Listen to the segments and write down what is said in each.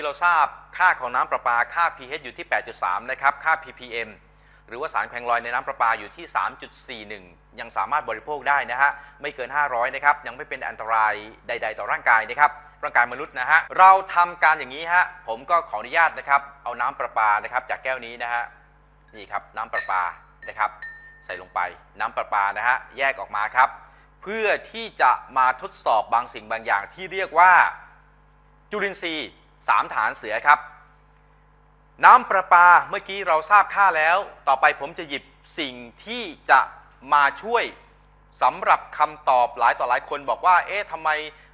อกี้เราทราบค่าของน้ำประปาค่า pH อยู่ที่ 8.3 นะครับ ค่า ppm หรือว่าสารแพงลอยในน้ำประปาอยู่ที่ 3.41 ยังสามารถบริโภคได้นะฮะ ไม่เกิน 500 นะครับ ยังไม่เป็นอันตรายใด ๆ ต่อร่างกายนะครับ ร่างกายมนุษย์นะฮะ เราทำการอย่างนี้ฮะ ผมก็ขออนุญาตนะครับ เอาน้ำประปานะครับจากแก้วนี้นะฮะ นี่ครับน้ำประปานะครับ ใส่ลงไปน้ำประปานะฮะ แยกออกมาครับ เพื่อที่จะมาทดสอบบางสิ่งบางอย่างที่เรียกว่าจุลินทรีย์ สามฐานเสือครับ น้ำประปาเมื่อกี้เราทราบค่าแล้ว ต่อไปผมจะหยิบสิ่งที่จะมาช่วยสำหรับคำตอบหลายต่อหลายคนบอกว่า เอ๊ะทำไม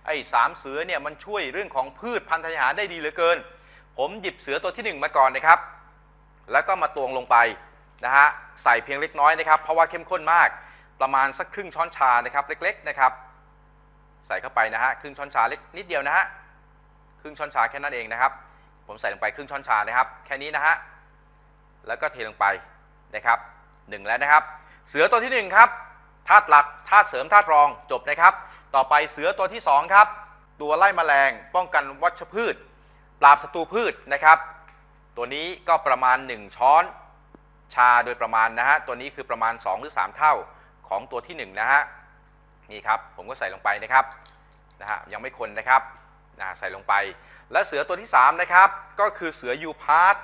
ไอ้สามเสือเนี่ยมันช่วยเรื่องของพืชพันธุ์ธัญญาหารได้ดีเหลือเกิน ผมหยิบเสือตัวที่หนึ่งมาก่อนนะครับ แล้วก็มาตวงลงไปนะฮะใส่เพียงเล็กน้อยนะครับ เพราะว่าเข้มข้นมากประมาณสักครึ่งช้อนชานะครับ เล็ก ๆนะครับ ใส่เข้าไปนะฮะครึ่งช้อนชาเล็กนิดเดียวนะฮะ รึ่งช้อนชาแค่นั้นเองนะครับ ผมใส่ลงไปครึ่งช้อนชานะครับ แค่นี้นะฮะแล้วก็เทลงไปนะครับหนึ่งแล้วนะครับ เสือตัวที่หนึ่งครับธาตุหลักธาตุเสริมธาตุรองจบนะครับ ต่อไปเสือตัวที่สองครับ ตัวไล่แมลงป้องกันวัชพืช ปราบศัตรูพืชนะครับ ตัวนี้ก็ประมาณ 1 ช้อนชาโดยประมาณนะฮะตัวนี้คือประมาณ 2 หรือ 3 เท่าของตัวที่ 1 นะฮะนี่ครับผมก็ใส่ลงไปนะครับนะฮะยังไม่คนนะครับ นะใส่ลงไป และเสือตัวที่3นะครับก็คือเสือยูพาร์ต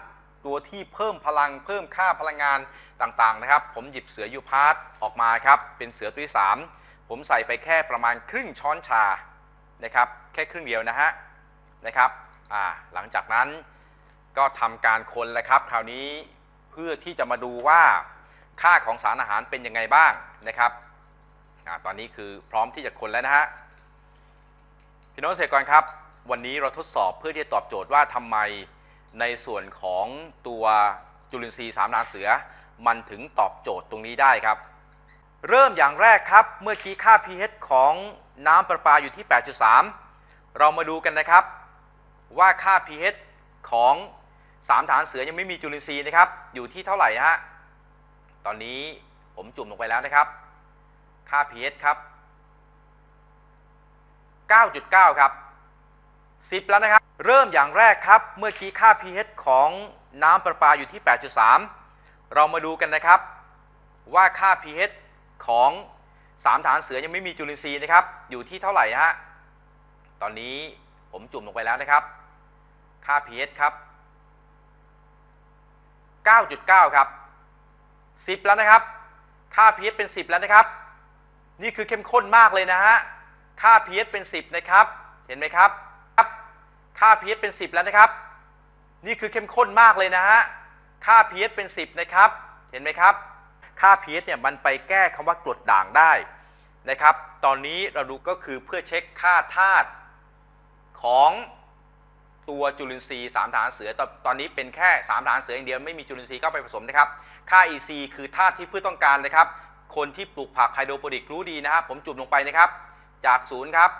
ตัวที่เพิ่มพลังเพิ่มค่าพลังงานต่างๆนะครับ ผมหยิบเสือยูพาร์ตออกมาครับเป็นเสือตัวที่3ผมใส่ไปแค่ประมาณครึ่งช้อนชานะครับแค่ครึ่งเดียวนะฮะนะครับอ่าหลังจากนั้นก็ทำการคนแล้วครับ คราวนี้เพื่อที่จะมาดูว่าค่าของสารอาหารเป็นยังไงบ้างนะครับอาตอนนี้คือพร้อมที่จะคนแล้วนะฮะพี่น้องเกษตรกรครับ วันนี้เราทดสอบเพื่อที่จะตอบโจทย์ว่าทำไมในส่วนของตัวจุลินทรีย์สามนาเสือ มันถึงตอบโจทย์ตรงนี้ได้ครับ เริ่มอย่างแรกครับ เมื่อกี้ค่า pH ของน้ำประปาอยู่ที่ 8.3 เรามาดูกันนะครับ ว่าค่า pH ของสามฐานเสือยังไม่มีจุลินทรีย์นะครับ อยู่ที่เท่าไหร่ฮะ ตอนนี้ผมจุ่มลงไปแล้วนะครับ ค่า pH ครับ 9.9 ครับ 10 แล้วนะครับ เริ่มอย่างแรกครับ เมื่อกี้ค่า pH ของน้ำประปาอยู่ที่ 8.3 เรามาดูกันนะครับ ว่าค่า pH ของสามฐานเสือยังไม่มีจุลินทรีย์นะครับ อยู่ที่เท่าไหร่ฮะ ตอนนี้ผมจุ่มลงไปแล้วนะครับ ค่า pH ครับ 9.9 ครับ 10 แล้วนะครับ ค่า pH เป็น 10 แล้วนะครับ นี่คือเข้มข้นมากเลยนะฮะ ค่า pH เป็น 10 นะครับ เห็นไหมครับ ค่า pH เป็น 10 แล้วนะครับ นี่คือเข้มข้นมากเลยนะฮะ ค่า pH เป็น 10 นะครับ เห็นไหมครับ ค่า pH เนี่ยมันไปแก้คำว่ากรดด่างได้นะครับ ตอนนี้เราดูก็คือเพื่อเช็คค่าธาตุของตัวจุลินทรีย์สามฐานเสือตอนตอนนี้เป็นแค่สามฐานเสืออย่างเดียวไม่มีจุลินทรีย์เข้าไปผสมนะครับ ค่า EC คือธาตุที่พืชต้องการนะครับ คนที่ปลูกผักไฮโดรโปนิกรู้ดีนะครับผมจุ่มลงไปนะครับ จากศูนย์ครับ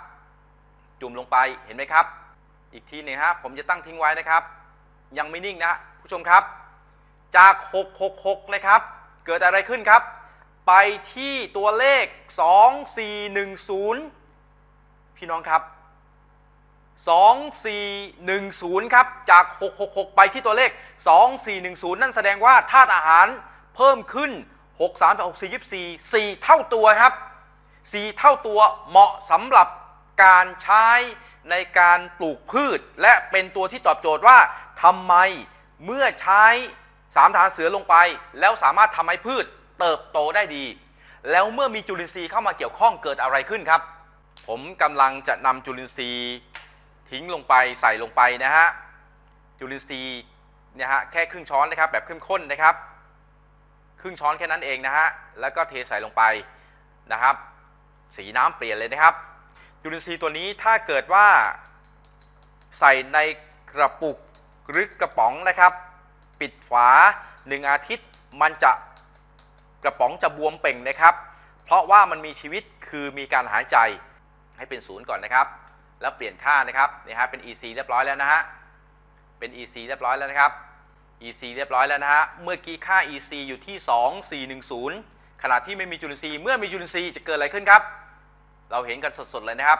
จุ่มลงไปเห็นไหมครับ อีกทีหนึงครับผมจะตั้งทิ้งไว้นะครับ ยังไม่นิ่งนะผู้ชมครับ จาก 666 นะครับ เกิดอะไรขึ้นครับ ไปที่ตัวเลข 2410 พี่น้องครับ 2410 ครับ จาก 666 ไปที่ตัวเลข 2410 นั่นแสดงว่าธาตุอาหารเพิ่มขึ้น 63 64 24 4 เท่าตัวครับ 4 เท่าตัวเหมาะสำหรับการใช้ ในการปลูกพืช และเป็นตัวที่ตอบโจทย์ว่าทำไมเมื่อใช้สามฐานเสือลงไป แล้วสามารถทำให้พืชเติบโตได้ดี แล้วเมื่อมีจุลินทรีย์เข้ามาเกี่ยวข้องเกิดอะไรขึ้นครับ ผมกำลังจะนำจุลินทรีย์ทิ้งลงไปใส่ลงไปนะฮะจุลินทรีย์เนี่ยฮะแค่ครึ่งช้อนนะครับแบบเข้มข้นนะครับ ครึ่งช้อนแค่นั้นเองนะฮะแล้วก็เทใส่ลงไปนะครับ สีน้ำเปลี่ยนเลยนะครับ จุลินทรีย์ตัวนี้ถ้าเกิดว่าใส่ในกระปุกหรือกระป๋องนะครับ ปิดฝา 1 อาทิตย์มันจะกระป๋องจะบวมเป่งนะครับ เพราะว่ามันมีชีวิตคือมีการหายใจให้เป็นศูนย์ก่อนนะครับ แล้วเปลี่ยนค่านะครับนี่ฮะเป็น EC เรียบร้อยแล้วนะฮะเป็น EC เรียบร้อยแล้วนะครับ EC เรียบร้อยแล้วนะฮะเมื่อกี้ค่า EC อยู่ที่ 2410 ขณะที่ไม่มีจุลินทรีย์เมื่อมีจุลินทรีย์จะเกิดอะไรขึ้นครับ เราเห็นกันสดๆเลยนะครับ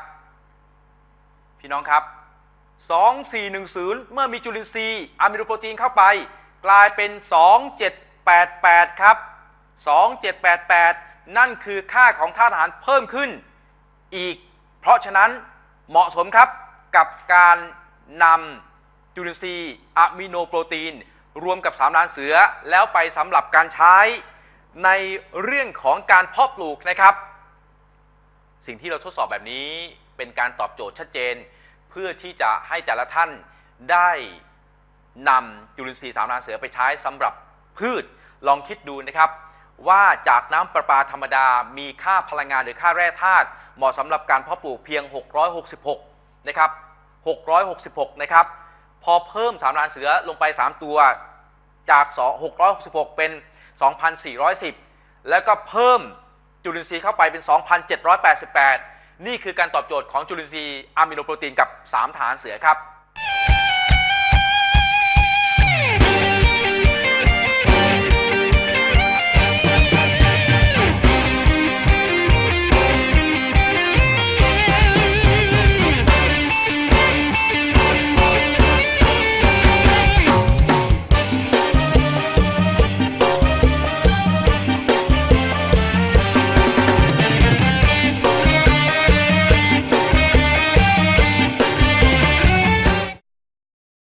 พี่น้องครับ 2410 เมื่อมีจุลินทรีย์อะมิโนโปรตีนเข้าไป กลายเป็น 2788 ครับ 2788 นั่นคือค่าของธาตุอาหารเพิ่มขึ้นอีก เพราะฉะนั้นเหมาะสมครับกับการนำจุลินทรีย์อะมิโนโปรตีน รวมกับสามล้านเสือแล้วไปสำหรับการใช้ในเรื่องของการเพาะปลูกนะครับ สิ่งที่เราทดสอบแบบนี้เป็นการตอบโจทย์ชัดเจน เพื่อที่จะให้แต่ละท่านได้นำจุลินทรีย์สามล้านเสือไปใช้สำหรับพืชลองคิดดูนะครับ ว่าจากน้ำประปาธรรมดามีค่าพลังงานหรือค่าแร่ธาตุเหมาะสำหรับการเพาะปลูกเพียง 666 นะครับ 666 นะครับ พอเพิ่ม3ล้านเสือลงไป 3 ตัวจาก 666 เป็น 2,410 แล้วก็เพิ่ม จุลินทรีย์เข้าไปเป็น 2,788 นี่คือการตอบโจทย์ของจุลินทรีย์อะมิโนโปรตีนกับ 3 ฐานเสือครับ